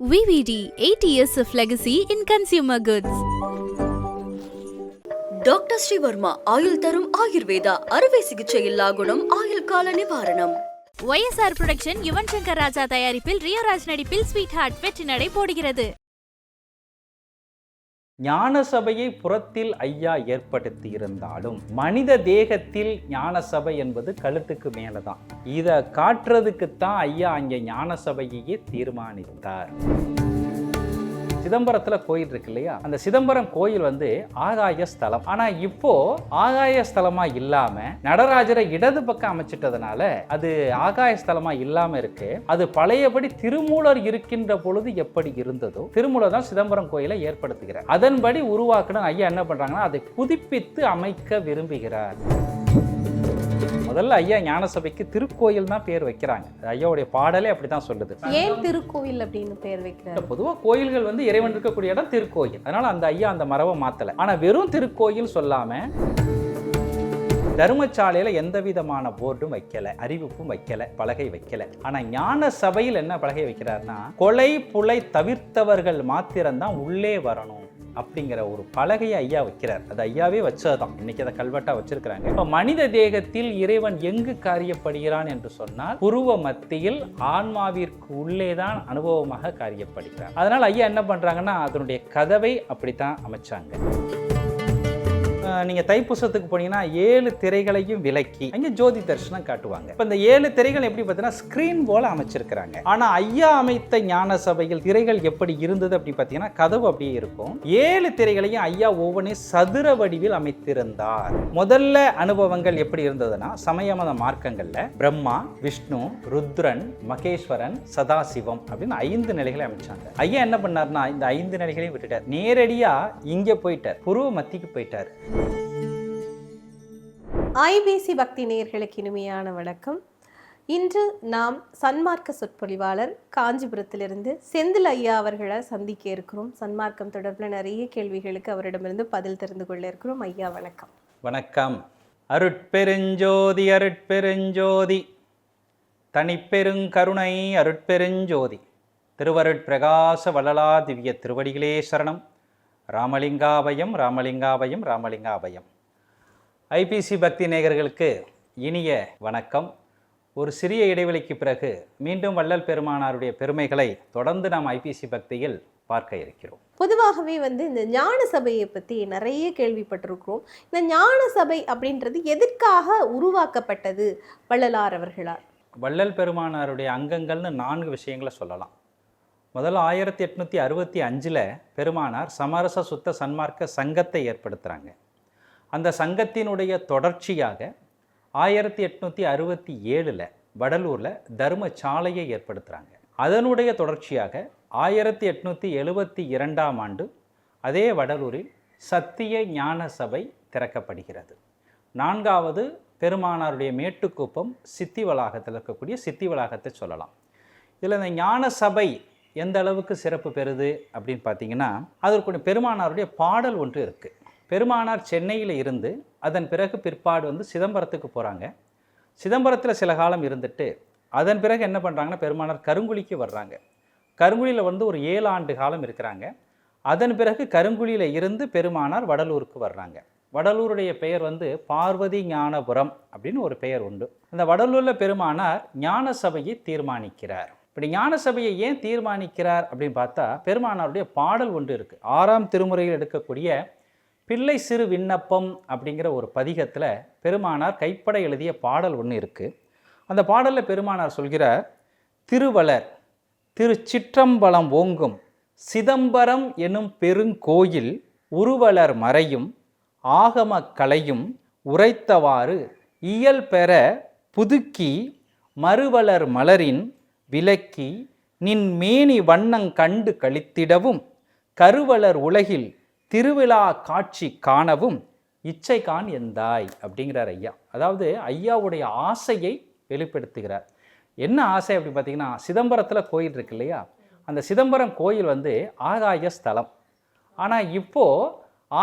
VVD 80 years of legacy in consumer goods. Doctor Srivarma ஆயுள் தரும் ஆயுர்வேதா அறுவை சிகிச்சை இல்லா குணம் ஆயுள் கால நிவாரணம் YSR புரொடக்ஷன் யுவன் சங்கர் ராஜா தயாரிப்பில் ரியோராஜ் நடிப்பில் ஸ்வீட் ஹார்ட் வெற்றி நடை போடுகிறது ஞான சபையை புறத்தில் ஐயா ஏற்படுத்தி இருந்தாலும் மனித தேகத்தில் ஞான சபை என்பது கழுத்துக்கு மேலே தான் இதை காட்டுறதுக்குத்தான் ஐயா அங்கே ஞான சபையையே தீர்மானித்தார். சிதம்பரத்தில் கோயில் இருக்கு இல்லையா? அந்த சிதம்பரம் கோயில் வந்து ஆகாய ஸ்தலம். ஆனால் இப்போ ஆகாய ஸ்தலமா இல்லாம நடராஜரை இடது பக்கம் அமைச்சிட்டதுனால அது ஆகாய ஸ்தலமா இல்லாம இருக்கு. அது பழையபடி திருமூலர் இருக்கின்ற பொழுது எப்படி இருந்ததோ திருமூலர் தான் சிதம்பரம் கோயிலை ஏற்படுத்துகிறார். அதன்படி உருவாக்கணும் ஐயா என்ன பண்றாங்கன்னா அதை புதுப்பித்து அமைக்க விரும்புகிறார். முதல்ல ஐயா ஞானசபைக்கு திருக்கோயில் தான் பேர் வைக்கிறாங்க. ஐயாவுடைய பாடலே அப்படிதான் சொல்லுது. ஏன் திருக்கோவில் அப்படின்னு பேர் வைக்கிறாரு? பொதுவா கோயில்கள் வந்து இறைவன் இருக்கக்கூடிய இடம் திருக்கோயில். அதனால அந்த ஐயா அந்த மரபை மாத்தல. ஆனா வெறும் திருக்கோயில் சொல்லாம தர்மசாலையில எந்த விதமான போர்டும் வைக்கல அறிவிப்பும் வைக்கல பலகை வைக்கல. ஆனா ஞான சபையில் என்ன பலகை வைக்கிறாருன்னா கொலை புலை தவிர்த்தவர்கள் மாத்திரம்தான் உள்ளே வரணும். அப்படிங்கிற ஒரு பலகையை ஐயா வைக்கிறார். அது ஐயாவே வச்சதுதான். இன்னைக்கு அதை கல்வெட்டா வச்சிருக்கிறாங்க. இப்போ மனித தேகத்தில் இறைவன் எங்கு காரியப்படுகிறான் என்று சொன்னால் புருவ மத்தியில் ஆன்மாவிற்கு உள்ளே தான் அனுபவமாக காரியப்படுகிறார். அதனால் ஐயா என்ன பண்ணுறாங்கன்னா அதனுடைய கதவை அப்படித்தான் அமைச்சாங்க. நீங்கள் நீங்க தைப்பூசத்துக்கு போனீங்கன்னா ஏழு திரைகளையும் விலக்கி அங்க ஜோதி தரிசனம் காட்டுவாங்க. இப்ப இந்த ஏழு திரைகள் எப்படி பார்த்தீங்கன்னா ஸ்கிரீன் போல அமைச்சிருக்கிறாங்க. ஆனா ஐயா அமைத்த ஞான சபையில் திரைகள் எப்படி இருந்தது அப்படி பார்த்தீங்கன்னா கதவு அப்படியே இருக்கும். ஏழு திரைகளையும் ஐயா ஒவ்வொன்றையும் சதுர வடிவில் அமைத்திருந்தார். முதல்ல அனுபவங்கள் எப்படி இருந்ததுன்னா சமயமத மார்க்கங்கள்ல பிரம்மா விஷ்ணு ருத்ரன் மகேஸ்வரன் சதாசிவம் அப்படின்னு ஐந்து நிலைகளை அமைச்சாங்க. ஐயா என்ன பண்ணார்னா இந்த ஐந்து நிலைகளையும் விட்டுட்டார். நேரடியா இங்க போயிட்டார். புருவ மத்திக்கு போயிட்டார். ஐபிசி பக்தி நேயர்களுக்கு இனிமையான வணக்கம். இன்று நாம் சன்மார்க்க சொற்பொழிவாளர் காஞ்சிபுரத்திலிருந்து செந்தில் ஐயா அவர்களை சந்திக்க இருக்கிறோம். சன்மார்க்கம் தொடர்பில் நிறைய கேள்விகளுக்கு அவரிடமிருந்து பதில் தெரிந்து கொள்ள இருக்கிறோம். ஐயா வணக்கம். வணக்கம். அருட்பெருஞ்சோதி அருட்பெருஞ்சோதி. தனிப்பெருங்கருணை அருட்பெருஞ்சோதி. திருவருட்பிரகாச வள்ளலா திவ்ய திருவடிகளே சரணம். ராமலிங்காபயம் ராமலிங்காபயம் ராமலிங்காபயம். ஐபிசி பக்தி நேயர்களுக்கு இனிய வணக்கம். ஒரு சிறிய இடைவெளிக்கு பிறகு மீண்டும் வள்ளல் பெருமானாருடைய பெருமைகளை தொடர்ந்து நாம் ஐபிசி பக்தியில் பார்க்க இருக்கிறோம். பொதுவாகவே வந்து இந்த ஞான சபையை பற்றி நிறைய கேள்விப்பட்டிருக்கிறோம். இந்த ஞான சபை அப்படின்றது எதற்காக உருவாக்கப்பட்டது வள்ளலார் அவர்களால்? வள்ளல் பெருமானாருடைய அங்கங்கள்னு நான்கு விஷயங்களை சொல்லலாம். முதல்ல ஆயிரத்தி எட்நூற்றி அறுபத்தி அஞ்சில் பெருமானார் சமரச சுத்த சன்மார்க்க சங்கத்தை ஏற்படுத்துகிறாங்க அந்த சங்கத்தினுடைய தொடர்ச்சியாக ஆயிரத்தி எட்நூற்றி அறுபத்தி ஏழில் வடலூரில் தர்மசாலையை ஏற்படுத்துகிறாங்க அதனுடைய தொடர்ச்சியாக ஆயிரத்தி எட்நூற்றி எழுபத்தி இரண்டாம் ஆண்டு அதே வடலூரில் சத்திய ஞான சபை திறக்கப்படுகிறது. நான்காவது பெருமானாருடைய மேட்டுக்குப்பம் சித்தி வளாகத்தில் இருக்கக்கூடிய சித்தி வளாகத்தை சொல்லலாம். இதில் இந்த ஞான சபை எந்த அளவுக்கு சிறப்பு பெறுது அப்படின்னு பார்த்தீங்கன்னா அதற்குரிய பெருமானாருடைய பாடல் ஒன்று இருக்குது பெருமானார் சென்னையில் இருந்து அதன் பிறகு பிற்பாடு வந்து சிதம்பரத்துக்கு போகிறாங்க சிதம்பரத்தில் சில காலம் இருந்துட்டு அதன் பிறகு என்ன பண்ணுறாங்கன்னா பெருமானார் கருங்குழிக்கு வர்றாங்க. கருங்குழியில் வந்து ஒரு ஏழு ஆண்டு காலம் இருக்கிறாங்க. அதன் பிறகு கருங்குழியில் இருந்து பெருமானார் வடலூருக்கு வர்றாங்க. வடலூருடைய பெயர் வந்து பார்வதி ஞானபுரம் அப்படின்னு ஒரு பெயர் உண்டு. அந்த வடலூரில் பெருமானார் ஞான சபையை தீர்மானிக்கிறார். இப்படி ஞான சபையை ஏன் தீர்மானிக்கிறார் அப்படின்னு பார்த்தா பெருமானாருடைய பாடல் ஒன்று இருக்குது ஆறாம் திருமுறையில் எடுக்கக்கூடிய பிள்ளை சிறு விண்ணப்பம் அப்படிங்கிற ஒரு பதிகத்தில் பெருமானார் கைப்பட எழுதிய பாடல் ஒன்று இருக்குது அந்த பாடலில் பெருமானார் சொல்கிறார் திருவளர் திருச்சிற்றம்பலம் ஓங்கும் சிதம்பரம் எனும் பெருங்கோயில் உருவலர் மறையும் ஆகம கலையும் உரைத்தவாறு இயல் பெற புதுக்கி மறுவலர் மலரின் விலக்கி நின் மேனி வண்ணங் கண்டு கழித்திடவும் கருவலர் உலகில் திருவிழா காட்சி காணவும் இச்சை கான் எந்தாய்? அப்படிங்கிறார் ஐயா. அதாவது ஐயாவுடைய ஆசையை வெளிப்படுத்துகிறார். என்ன ஆசை அப்படி பார்த்தீங்கன்னா சிதம்பரத்தில் கோயில் இருக்கு இல்லையா? அந்த சிதம்பரம் கோயில் வந்து ஆகாய ஸ்தலம். ஆனால் இப்போது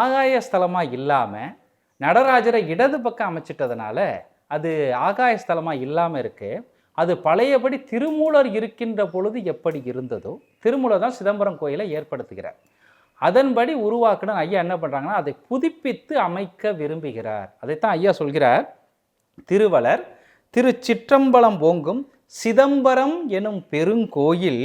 ஆகாய ஸ்தலமாக இல்லாமல் நடராஜரை இடது பக்கம் அமைச்சிட்டதுனால அது ஆகாய ஸ்தலமாக இல்லாமல் இருக்குது அது பழையபடி திருமூலர் இருக்கின்ற பொழுது எப்படி இருந்ததோ திருமூலர் தான் சிதம்பரம் கோயிலை ஏற்படுத்துகிறார். அதன்படி உருவாக்கணும் ஐயா என்ன பண்ணுறாங்கன்னா அதை புதுப்பித்து அமைக்க விரும்புகிறார். அதைத்தான் ஐயா சொல்கிறார். திருவளர் திருச்சிற்றம்பலம் ஓங்கும் சிதம்பரம் எனும் பெருங்கோயில்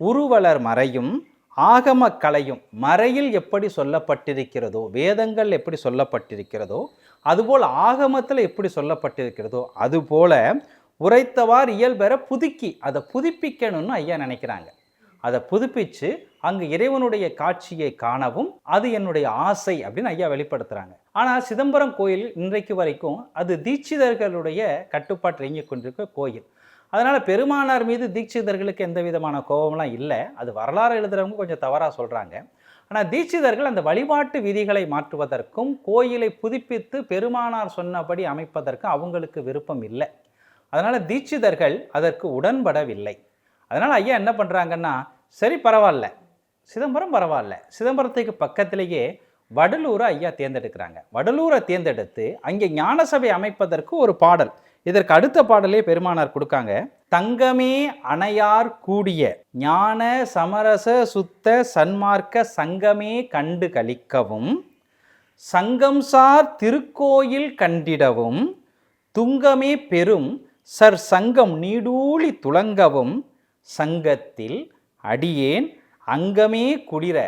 உருவலர் மறையும் ஆகம கலையும் மறையில் எப்படி சொல்லப்பட்டிருக்கிறதோ வேதங்கள் எப்படி சொல்லப்பட்டிருக்கிறதோ அதுபோல் ஆகமத்தில் எப்படி சொல்லப்பட்டிருக்கிறதோ அதுபோல உரைத்தவார் இயல்பெற புதுக்கி அதை புதுப்பிக்கணும்னு ஐயா நினைக்கிறாங்க. அதை புதுப்பித்து அங்கு இறைவனுடைய காட்சியை காணவும் அது என்னுடைய ஆசை அப்படின்னு ஐயா வெளிப்படுத்துகிறாங்க ஆனால் சிதம்பரம் கோயில் இன்றைக்கு வரைக்கும் அது தீட்சிதர்களுடைய கட்டுப்பாட்டில் இயங்கிக் கொண்டிருக்க கோயில். அதனால் பெருமானார் மீது தீட்சிதர்களுக்கு எந்த விதமான கோபம்லாம் இல்லை. அது வரலாறு எழுதுறவங்க கொஞ்சம் தவறாக சொல்கிறாங்க ஆனால் தீட்சிதர்கள் அந்த வழிபாட்டு விதிகளை மாற்றுவதற்கும் கோயிலை புதுப்பித்து பெருமானார் சொன்னபடி அமைப்பதற்கும் அவங்களுக்கு விருப்பம் இல்லை. அதனால் தீட்சிதர்கள் அதற்கு உடன்படவில்லை. அதனால் ஐயா என்ன பண்ணுறாங்கன்னா சரி பரவாயில்ல. சிதம்பரம் பரவாயில்ல. சிதம்பரத்துக்கு பக்கத்திலேயே வடலூரை ஐயா தேர்ந்தெடுக்கிறாங்க. வடலூரை தேர்ந்தெடுத்து அங்கே ஞானசபை அமைப்பதற்கு ஒரு பாடல். இதற்கு அடுத்த பாடலே பெருமானார் கொடுக்காங்க. தங்கமே அணையார் கூடிய ஞான சமரச சுத்த சன்மார்க்க சங்கமே கண்டு கழிக்கவும் சங்கம்சார் திருக்கோயில் கண்டிடவும் துங்கமே பெரும் சர் சங்கம் நீடூழி துளங்கவும் சங்கத்தில் அடியேன் அங்கமே குளிர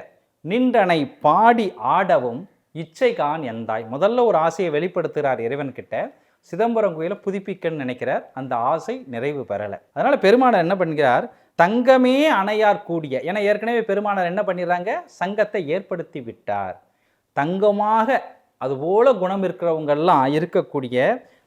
நின்றனை பாடி ஆடவும் இச்சைகான் எந்தாய்? முதல்ல ஒரு ஆசையை வெளிப்படுத்துகிறார் இறைவன்கிட்ட. சிதம்பரம் கோயிலை புதுப்பிக்கன்னு நினைக்கிறார். அந்த ஆசை நிறைவு பெறலை. அதனால் பெருமானார் என்ன பண்ணுகிறார்? தங்கமே அணையார் கூடிய ஏன்னா ஏற்கனவே பெருமானார் என்ன பண்ணிடுறாங்க? சங்கத்தை ஏற்படுத்தி விட்டார். தங்கமாக அதுபோல குணம் இருக்கிறவங்கெல்லாம் இருக்கக்கூடிய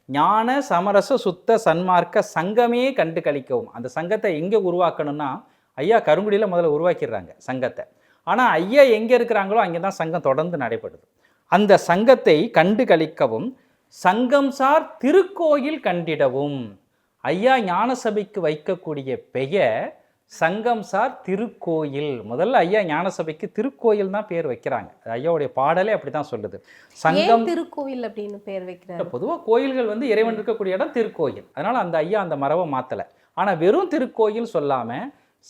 ஞான சமரச சுத்த சன்மார்க்க சங்கமே கண்டு கழிக்கவும். அந்த சங்கத்தை எங்கே உருவாக்கணும்னா ஐயா கருங்குடியில் முதல்ல உருவாக்கிடுறாங்க சங்கத்தை. ஆனால் ஐயா எங்கே இருக்கிறாங்களோ அங்கே தான் சங்கம் தொடர்ந்து நடைபெறுது. அந்த சங்கத்தை கண்டு கழிக்கவும் சங்கம் சார் திருக்கோயில் கண்டிடவும். ஐயா ஞானசபைக்கு வைக்கக்கூடிய பெயர் சங்கம் சார் திருக்கோயில். முதல்ல ஐயா ஞானசபைக்கு திருக்கோயில் தான் பேர் வைக்கிறாங்க. ஐயாவுடைய பாடலே அப்படி தான் சொல்லுது. சங்கம் ஏன் திருக்கோவில் அப்படின்னு பேர் வைக்கிறாரு? பொதுவாக கோயில்கள் வந்து இறைவன் இருக்கக்கூடிய இடம் திருக்கோயில். அதனால் அந்த ஐயா அந்த மரபை மாற்றலை ஆனால் வெறும் திருக்கோயில் சொல்லாமல்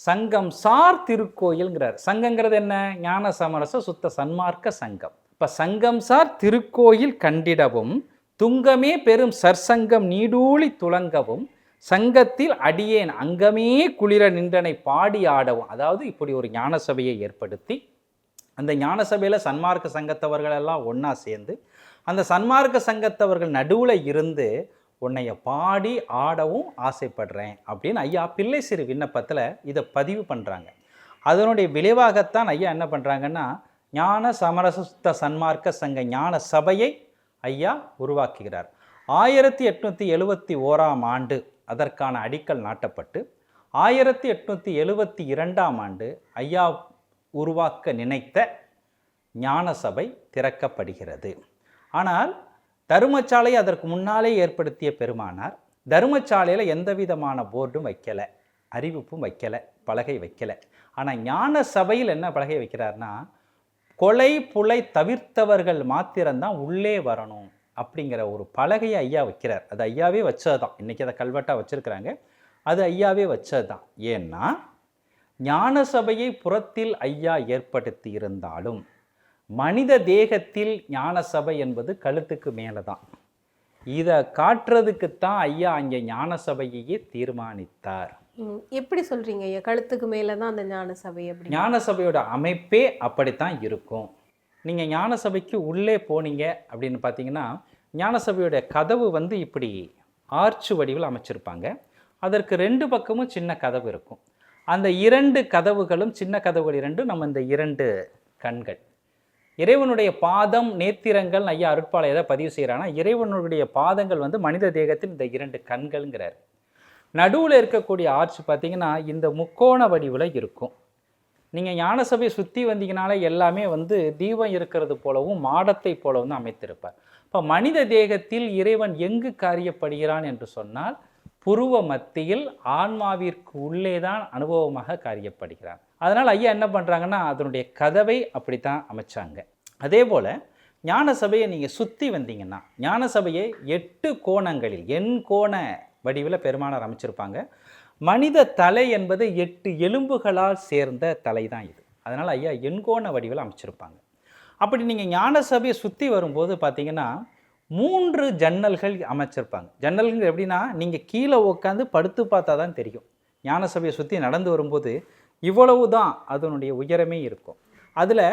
சங்கம் சார் திருக்கோயில்ங்கிறார். சங்கங்கிறது என்ன? ஞான சமரச சுத்த சன்மார்க்க சங்கம். இப்போ சங்கம் சார் திருக்கோயில் கண்டிடவும் துங்கமே பெரும் சற்சங்கம் நீடூழி துளங்கவும் சங்கத்தில் அடியேன் அங்கமே குளிர நின்றனை பாடி ஆடவும். அதாவது இப்படி ஒரு ஞான சபையை ஏற்படுத்தி அந்த ஞான சபையில் சன்மார்க்க சங்கத்தவர்கள் எல்லாம் ஒன்றா சேர்ந்து அந்த சன்மார்க்க சங்கத்தவர்கள் நடுவில் இருந்து உன்னைய பாடி ஆடவும் ஆசைப்படுறேன் அப்படின்னு ஐயா பிள்ளை சிறு விண்ணப்பத்தில் இதை பதிவு பண்ணுறாங்க அதனுடைய விளைவாகத்தான் ஐயா என்ன பண்ணுறாங்கன்னா ஞான சமரசுத்த சன்மார்க்க சங்க ஞான சபையை ஐயா உருவாக்குகிறார். ஆயிரத்தி எட்நூற்றி எழுபத்தி ஓராம் ஆண்டு அதற்கான அடிக்கல் நாட்டப்பட்டு ஆயிரத்தி எட்நூற்றி எழுபத்தி இரண்டாம் ஆண்டு ஐயா உருவாக்க நினைத்த ஞான சபை திறக்கப்படுகிறது. ஆனால் தருமச்சாலை அதற்கு முன்னாலே ஏற்படுத்திய பெருமானார் தருமச்சாலையில் எந்த விதமான போர்டும் வைக்கலை அறிவிப்பும் வைக்கலை பலகை வைக்கலை. ஆனால் ஞான சபையில் என்ன பலகை வைக்கிறார்னா கொலை புலை தவிர்த்தவர்கள் மாத்திரம்தான் உள்ளே வரணும். அப்படிங்கிற ஒரு பலகையை ஐயா வைக்கிறார். அது ஐயாவே வச்சது தான் இன்றைக்கி அதை கல்வெட்டாக வச்சுருக்கிறாங்க. அது ஐயாவே வச்சது தான் ஏன்னா ஞான சபையை புறத்தில் ஐயா ஏற்படுத்தி இருந்தாலும் மனித தேகத்தில் ஞான சபை என்பது கழுத்துக்கு மேலே தான் இதை காட்டுறதுக்குத்தான் ஐயா அங்கே ஞான சபையையே தீர்மானித்தார் எப்படி சொல்றீங்க ஐயா? கழுத்துக்கு மேல தான் அந்த ஞான சபை அப்படி ஞான சபையோட அமைப்பே அப்படித்தான் இருக்கும். நீங்கள் ஞான சபைக்கு உள்ளே போனீங்க அப்படின்னு பார்த்தீங்கன்னா ஞான சபையோட கதவு வந்து இப்படி ஆர்ச்சு வடிவில் அமைச்சிருப்பாங்க. அதற்கு ரெண்டு பக்கமும் சின்ன கதவு இருக்கும். அந்த இரண்டு கதவுகளும் சின்ன கதவுகள் இரண்டும் நம்ம இந்த இரண்டு கண்கள். இறைவனுடைய பாதம் நேத்திரங்கள் ஐயா அருட்பாலை எதை பதிவு செய்கிறான்னா இறைவனுடைய பாதங்கள் வந்து மனித தேகத்தின் இந்த இரண்டு கண்கள்ங்கிறார். நடுவில் இருக்கக்கூடிய ஆர்ச் பார்த்தீங்கன்னா இந்த முக்கோண வடிவில் இருக்கும். நீங்கள் ஞானசபை சுற்றி வந்தீங்கனாலே எல்லாமே வந்து தீபம் இருக்கிறது போலவும் மாடத்தை போலவும் தான் அமைத்திருப்பார். இப்போ மனித தேகத்தில் இறைவன் எங்கு காரியப்படுகிறான் என்று சொன்னால் புருவ மத்தியில் ஆன்மாவிற்கு உள்ளே தான் அனுபவமாக காரியப்படுகிறான். அதனால் ஐயா என்ன பண்ணுறாங்கன்னா அதனுடைய கதவை அப்படித்தான் அமைச்சாங்க. அதே போல் ஞான சபையை நீங்கள் சுற்றி வந்தீங்கன்னா ஞான சபையை எட்டு கோணங்களில் எண் கோண வடிவில் பெருமானார் அமைச்சிருப்பாங்க. மனித தலை என்பது எட்டு எலும்புகளால் சேர்ந்த தலை தான் இது. அதனால் ஐயா எண்கோண வடிவில் அமைச்சிருப்பாங்க. அப்படி நீங்கள் ஞான சபையை சுற்றி வரும்போது பார்த்தீங்கன்னா மூன்று ஜன்னல்கள் அமைச்சிருப்பாங்க. ஜன்னல்கள் எப்படின்னா நீங்கள் கீழே உட்காந்து படுத்து பார்த்தா தான் தெரியும். ஞான சபையை சுற்றி நடந்து வரும்போது இவ்வளவு தான் அதனுடைய உயரமே இருக்கும். அதில்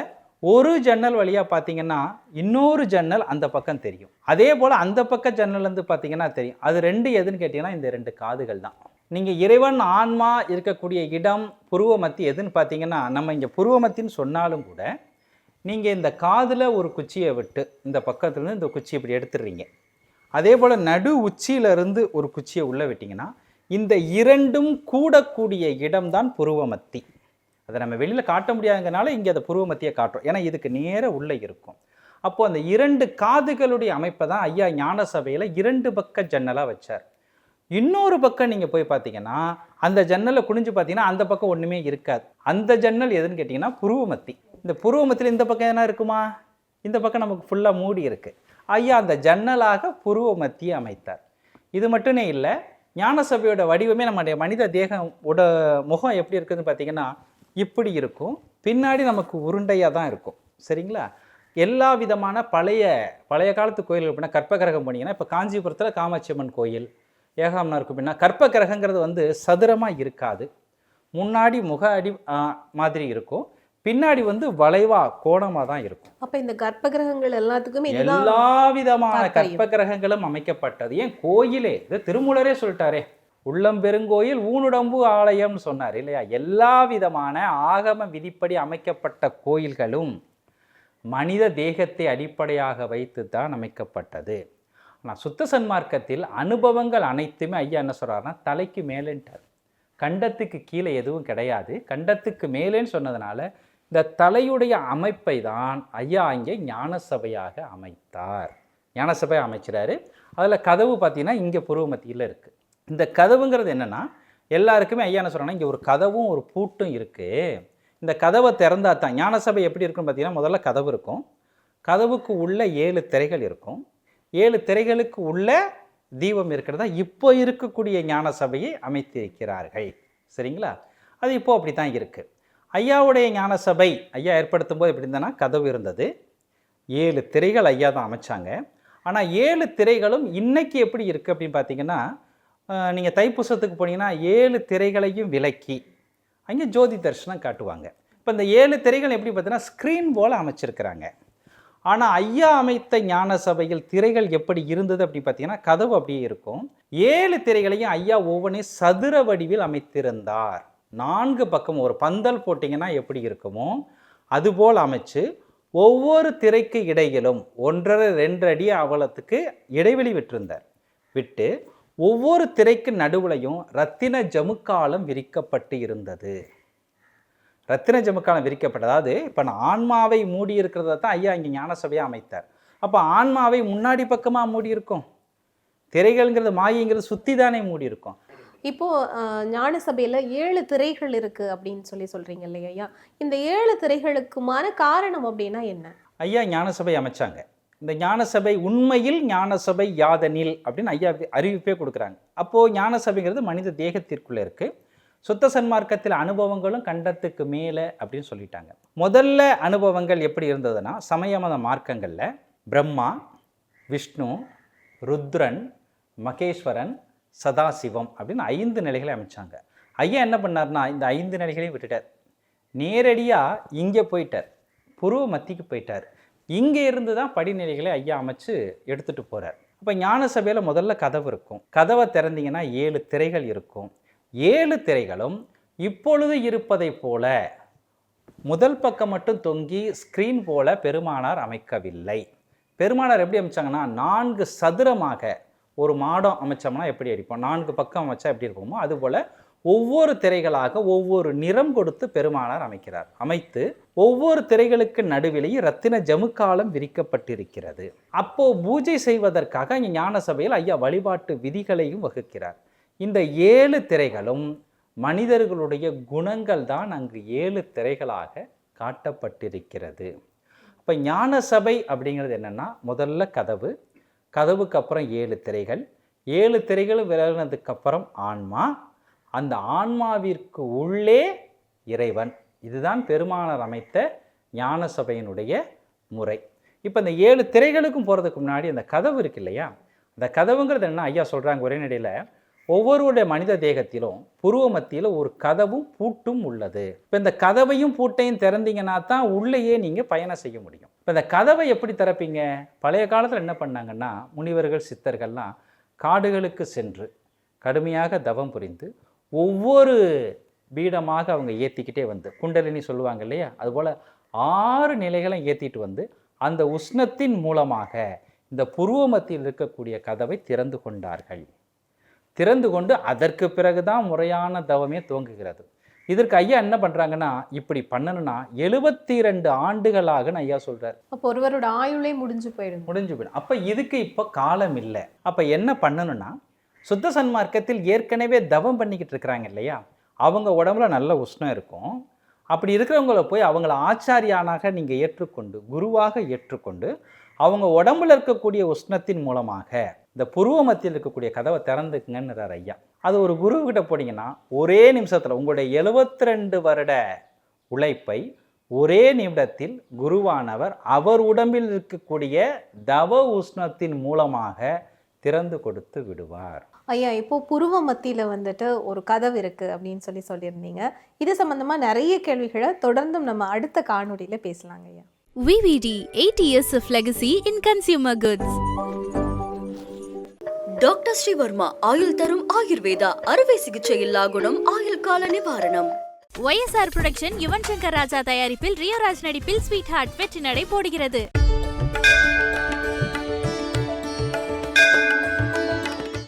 ஒரு ஜன்னல் வழியாக பார்த்தீங்கன்னா இன்னொரு ஜன்னல் அந்த பக்கம் தெரியும். அதே போல் அந்த பக்க ஜன்னல் வந்து பார்த்தீங்கன்னா தெரியும். அது ரெண்டு எதுன்னு கேட்டிங்கன்னா இந்த ரெண்டு காதுகள் தான். நீங்கள் இறைவன் ஆன்மா இருக்கக்கூடிய இடம் புருவமத்தி எதுன்னு பார்த்தீங்கன்னா நம்ம இங்கே புருவமத்தின்னு சொன்னாலும் கூட நீங்கள் இந்த காதில் ஒரு குச்சியை விட்டு இந்த பக்கத்துலேருந்து இந்த குச்சியை இப்படி எடுத்துடுறீங்க. அதே போல் நடு உச்சியிலிருந்து ஒரு குச்சியை உள்ளே விட்டிங்கன்னா இந்த இரண்டும் கூடக்கூடிய இடம்தான் புருவமத்தி. அதை நம்ம வெளியில் காட்ட முடியாதுங்கனால இங்கே அந்த புருவமத்தியை காட்டுறோம். ஏன்னா இதுக்கு நேர உள்ளே இருக்கும். அப்போது அந்த இரண்டு காதுகளுடைய அமைப்பை தான் ஐயா ஞான சபையில் இரண்டு பக்க ஜன்னலாக வச்சார். இன்னொரு பக்கம் நீங்கள் போய் பார்த்தீங்கன்னா அந்த ஜன்னலை குனிஞ்சு பார்த்தீங்கன்னா அந்த பக்கம் ஒன்றுமே இருக்காது. அந்த ஜன்னல் எதுன்னு கேட்டிங்கன்னா புருவமத்தி. இந்த புருவமத்தில் இந்த பக்கம் எதனா இருக்குமா? இந்த பக்கம் நமக்கு ஃபுல்லாக மூடி இருக்குது ஐயா அந்த ஜன்னலாக புருவமத்தியை அமைத்தார். இது மட்டுமே இல்லை ஞான சபையோட வடிவமே நம்முடைய மனித தேகம் உட முகம் எப்படி இருக்குதுன்னு பார்த்தீங்கன்னா இப்படி இருக்கும். பின்னாடி நமக்கு உருண்டையாக தான் இருக்கும். சரிங்களா? எல்லா விதமான பழைய பழைய காலத்து கோயில்கள் அப்படின்னா கற்பகிரகம் போனீங்கன்னா இப்போ காஞ்சிபுரத்தில் காமாட்சி அம்மன் கோயில் ஏகாமனா இருக்கும் அப்படின்னா கற்பகிரகங்கிறது வந்து சதுரமாக இருக்காது. முன்னாடி முக அடி மாதிரி இருக்கும். பின்னாடி வந்து வளைவா கோணமாக தான் இருக்கும். அப்ப இந்த கர்ப்ப கிரகங்கள் எல்லாத்துக்குமே எல்லா விதமான. கற்ப கிரகங்களும் அமைக்கப்பட்டது. ஏன்? கோயிலே இது திருமூலரே சொல்லிட்டாரே. உள்ளம் பெருங்கோயில் ஊனுடம்பு ஆலயம்னு சொன்னார் இல்லையா? எல்லா விதமான ஆகம விதிப்படி அமைக்கப்பட்ட கோயில்களும் மனித தேகத்தை அடிப்படையாக வைத்து தான் அமைக்கப்பட்டது. ஆனால் சுத்த சன்மார்க்கத்தில் அனுபவங்கள் அனைத்துமே ஐயா என்ன சொல்கிறாருன்னா தலைக்கு மேலேன்ட்டார். கண்டத்துக்கு கீழே எதுவும் கிடையாது. கண்டத்துக்கு மேலேன்னு சொன்னதுனால இந்த தலையுடைய அமைப்பை தான் ஐயா இங்கே ஞான சபையாக அமைத்தார். ஞான சபை அமைச்சிறாரு. அதில் கதவு பார்த்தீங்கன்னா இங்கே புருவமத்தியில் இருக்குது இந்த கதவுங்கிறது என்னென்னா எல்லாருக்குமே ஐயா என்ன சொல்கிறாங்கன்னா இங்கே ஒரு கதவும் ஒரு பூட்டும் இருக்குது இந்த கதவை திறந்தா தான் ஞான சபை எப்படி இருக்குன்னு பார்த்தீங்கன்னா முதல்ல கதவு இருக்கும். கதவுக்கு உள்ள ஏழு திரைகள் இருக்கும். ஏழு திரைகளுக்கு உள்ள தீபம் இருக்கிறதா இப்போ இருக்கக்கூடிய ஞான சபையை அமைத்திருக்கிறார்கள். சரிங்களா? அது இப்போது அப்படி தான் இருக்குது ஐயாவுடைய ஞான சபை ஐயா ஏற்படுத்தும் போது எப்படி இருந்ததுன்னா கதவு இருந்தது. ஏழு திரைகள் ஐயா தான் அமைச்சாங்க. ஆனால் ஏழு திரைகளும் இன்றைக்கி எப்படி இருக்குது அப்படின்னு பார்த்தீங்கன்னா நீங்கள் தைப்பூசத்துக்கு போனீங்கன்னா ஏழு திரைகளையும் விலக்கி அங்கே ஜோதி தரிசனம் காட்டுவாங்க. இப்போ இந்த ஏழு திரைகள் எப்படி பார்த்தீங்கன்னா ஸ்க்ரீன் போல் அமைச்சிருக்கிறாங்க. ஆனால் ஐயா அமைத்த ஞான சபையில் திரைகள் எப்படி இருந்தது அப்படின்னு பார்த்தீங்கன்னா கதவு அப்படியே இருக்கும். ஏழு திரைகளையும் ஐயா ஒவ்வொன்றையும் சதுர வடிவில் அமைத்திருந்தார். நான்கு பக்கம் ஒரு பந்தல் போட்டிங்கன்னா எப்படி இருக்குமோ அதுபோல் அமைச்சு ஒவ்வொரு திரைக்கு இடையிலும் ஒன்றரை ரெண்டு அடி அவலத்துக்கு இடைவெளி விட்டிருந்தார். விட்டு ஒவ்வொரு திரைக்கு நடுவுலையும் ரத்தின ஜமுக்காலம் விரிக்கப்பட்டு இருந்தது. ரத்தின ஜமுக்காலம் விரிக்கப்பட்டது. அதாவது இப்போ நான் ஆன்மாவை மூடி இருக்கிறத தான் ஐயா இங்கே ஞான சபையாக அமைத்தார். அப்போ ஆன்மாவை முன்னாடி பக்கமாக மூடி இருக்கும் திரைகள்ங்கிறது மாயைங்கிறது சுற்றி தானே மூடி இருக்கும் இப்போ அஹ், ஞான சபையில ஏழு திரைகள் இருக்கு அப்படின்னு சொல்லி சொல்றீங்க இல்லையா ஐயா? இந்த ஏழு திரைகளுக்குமான காரணம் அப்படின்னா என்ன? ஐயா ஞான சபை அமைச்சாங்க. இந்த ஞான சபை உண்மையில் ஞான சபை யாதனில் அப்படின்னு ஐயா அறிவிப்பே கொடுக்குறாங்க. அப்போது ஞான சபைங்கிறது மனித தேகத்திற்குள்ளே இருக்குது சுத்த சன்மார்க்கத்தில் அனுபவங்களும் கண்டத்துக்கு மேலே அப்படின்னு சொல்லிட்டாங்க. முதல்ல அனுபவங்கள் எப்படி இருந்ததுன்னா சமய மத மார்க்கங்களில் பிரம்மா விஷ்ணு ருத்ரன் மகேஸ்வரன் சதாசிவம் அப்படின்னு ஐந்து நிலைகளை அமைச்சாங்க. ஐயா என்ன பண்ணார்னா இந்த ஐந்து நிலைகளையும் விட்டுட்டார். நேரடியாக இங்கே போயிட்டார். புருவ மத்திக்கு போயிட்டார். இங்கே இருந்து தான் படிநிலைகளை ஐயா அமைச்சு எடுத்துகிட்டு போகிறார் அப்போ ஞான சபையில் முதல்ல கதவு இருக்கும். கதவை திறந்தீங்கன்னா ஏழு திரைகள் இருக்கும். ஏழு திரைகளும் இப்பொழுது இருப்பதைப் போல முதல் பக்கம் மட்டும் தொங்கி ஸ்க்ரீன் போல பெருமானார் அமைக்கவில்லை. பெருமானார் எப்படி அமைச்சாங்கன்னா நான்கு சதுரமாக ஒரு மாடம் அமைச்சோம்னா எப்படி அடிப்போம்? நான்கு பக்கம் அமைச்சா எப்படி இருப்போமோ அதுபோல் ஒவ்வொரு திரைகளாக ஒவ்வொரு நிறம் கொடுத்து பெருமானார் அமைக்கிறார். அமைத்து ஒவ்வொரு திரைகளுக்கு நடுவிலேயே ரத்தின ஜமுக்காலம் விரிக்கப்பட்டிருக்கிறது. அப்போ பூஜை செய்வதற்காக இங்கே ஞான சபையில் ஐயா வழிபாட்டு விதிகளையும் வகுக்கிறார். இந்த ஏழு திரைகளும் மனிதர்களுடைய குணங்கள் தான் அங்கு ஏழு திரைகளாக காட்டப்பட்டிருக்கிறது. இப்போ ஞான சபை அப்படிங்கிறது என்னென்னா முதல்ல கதவு கதவுக்கு அப்புறம் ஏழு திரைகள் ஏழு திரைகளும் விலகினதுக்கப்புறம் ஆன்மா அந்த ஆன்மாவிற்கு உள்ளே இறைவன். இதுதான் பெருமானார் அமைத்த ஞான சபையினுடைய முறை. இப்போ இந்த ஏழு திரைகளுக்கும் போகிறதுக்கு முன்னாடி அந்த கதவு இருக்கு இல்லையா? அந்த கதவுங்கிறது என்ன? ஐயா சொல்கிறாங்க ஒரே நடையில் ஒவ்வொருவருடைய மனித தேகத்திலும் புருவ மத்தியில் ஒரு கதவும் பூட்டும் உள்ளது. இப்போ இந்த கதவையும் பூட்டையும் திறந்தீங்கன்னா தான் உள்ளேயே நீங்கள் பயணம் செய்ய முடியும். இப்போ இந்த கதவை எப்படி திறப்பீங்க? பழைய காலத்தில் என்ன பண்ணாங்கன்னா முனிவர்கள் சித்தர்கள்லாம் காடுகளுக்கு சென்று கடுமையாக தவம் புரிந்து ஒவ்வொரு பீடமாக அவங்க ஏற்றிக்கிட்டே வந்து குண்டலினி சொல்லுவாங்க இல்லையா? அதுபோல் ஆறு நிலைகளை ஏற்றிட்டு வந்து அந்த உஷ்ணத்தின் மூலமாக இந்த புருவ மத்தியில் இருக்கக்கூடிய கதவை திறந்து கொண்டார்கள். திறந்து கொண்டு அதற்கு பிறகுதான் முறையான தவமே துவங்குகிறது. இதற்கு ஐயா என்ன பண்ணுறாங்கன்னா இப்படி பண்ணணும்னா எழுபத்தி ரெண்டு ஆண்டுகளாக ஐயா சொல்கிறார் அப்போ ஒருவரோட ஆயுளே முடிஞ்சு போயிடும் முடிஞ்சு போயிடும். அப்போ இதுக்கு இப்போ காலம் இல்லை. அப்போ என்ன பண்ணணும்னா சுத்த சன்மார்க்கத்தில் ஏற்கனவே தவம் பண்ணிக்கிட்டு இருக்கிறாங்க இல்லையா? அவங்க உடம்புல நல்ல உஷ்ணம் இருக்கும். அப்படி இருக்கிறவங்கள போய் அவங்கள ஆச்சாரியானாக நீங்கள் ஏற்றுக்கொண்டு குருவாக ஏற்றுக்கொண்டு அவங்க உடம்புல இருக்கக்கூடிய உஷ்ணத்தின் மூலமாக இந்த புருவ மத்தியில் இருக்கக்கூடிய கதவை திறந்துக்குங்கன்னுறார் ஐயா. அது ஒரு குருவுக்கிட்ட போனீங்கன்னா ஒரே நிமிஷத்தில் உங்களுடைய 72 ரெண்டு வருட உழைப்பை ஒரே நிமிடத்தில் குருவானவர் அவர் உடம்பில் இருக்கக்கூடிய தவ உஷ்ணத்தின் மூலமாக திறந்து கொடுத்து விடுவார். ஐயா இப்போ புருவ மத்தியில் வந்துட்டு ஒரு கதவு இருக்குது அப்படின்னு சொல்லி சொல்லியிருந்தீங்க. இது சம்மந்தமாக நிறைய கேள்விகளை தொடர்ந்தும் நம்ம அடுத்த காணொலியில் பேசலாங்க ஐயா. VVD 8 years of legacy in consumer goods. Doctor Srivarma ஆயுள் தரும் ஆயுர்வேதா அறுவை சிகிச்சை இல்லா குணம் ஆயுள் கால நிவாரணம் ஒய்எஸ்ஆர் புரொடக்ஷன் யுவன் சங்கர் ராஜா தயாரிப்பில் ரியோ ராஜ் நடிப்பில் ஸ்வீட் ஹார்ட் வெற்றி நடை போடுகிறது